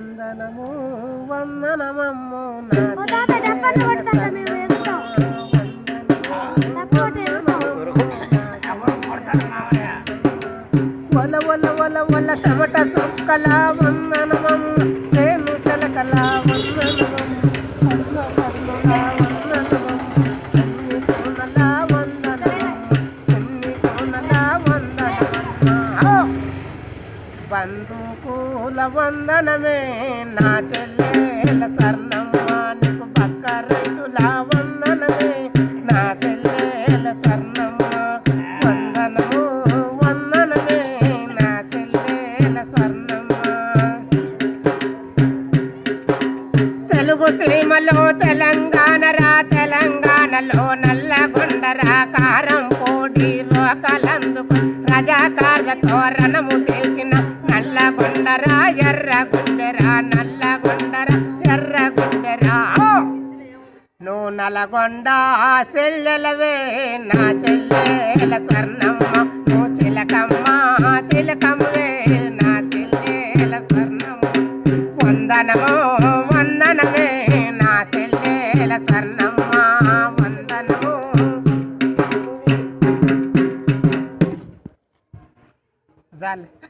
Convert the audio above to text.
వందనము వందనమమ్ము నా డప్ప కొట్టి ఎక్కుతాం వల వల వల వల చెమట సుక్కల వందనమం సేను చలకల వందనమం బంధుకుల వందనమే నా చెల్లెల స్వర్ణమ్మ నీకు పక్క రైతుల వందనమే నా చెల్లెల స్వర్ణమ్మ వందనము వందనమే. నా చెల్లెల స్వర్ణమ్మ. తెలుగు సీమలో తెలంగాణ రా తెలంగాణలో నల్లగొండరా కారం పోడి రోకలందుకు రజాకార్లతో రణము చేసిన గుండెరా ఎర్ర గుండెరా నల్ల గుండెరా ఎర్ర గుండెరా నువ్వు నలగొండ చెల్లెలవే నా చెల్లెల స్వర్ణమ్మ నువ్వు చిలకమ్మ తిలకమ్మే నా చెల్లెల స్వర్ణమ్మ. వందనమో వందనమే నా చెల్లెల స్వర్ణమ్మ వందనము. జాలి